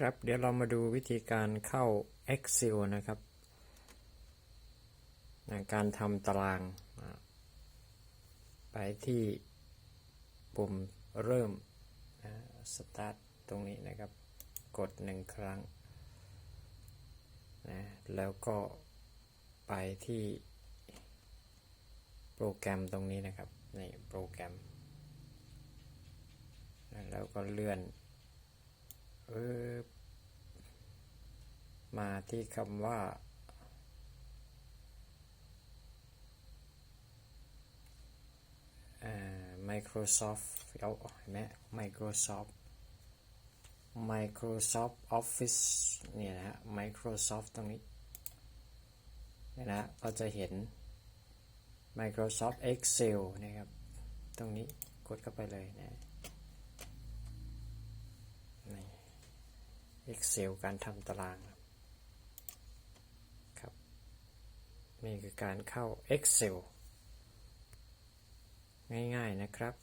ครับเดี๋ยวเรามาดูวิธีการเข้า Excel นะครับ การทำตาราง ไปที่ปุ่มเริ่ม Start ตรงนี้นะครับ กดหนึ่งครั้งนะแล้วก็ไปที่โปรแกรมตรงนี้นะครับ ในโปรแกรม แล้วก็เลื่อน มาที่คำว่าอ่า Microsoft เอาเห็นไหม Microsoft Microsoft Office เนี่ยนะฮะ Microsoft ตรงนี้เนี่ยนะฮะก็จะเห็น Microsoft Excel นะครับ ตรงนี้กดเข้าไปเลยนะนี่ Excel การทำตารางครับนี่คือการเข้า Excel ง่ายๆนะครับ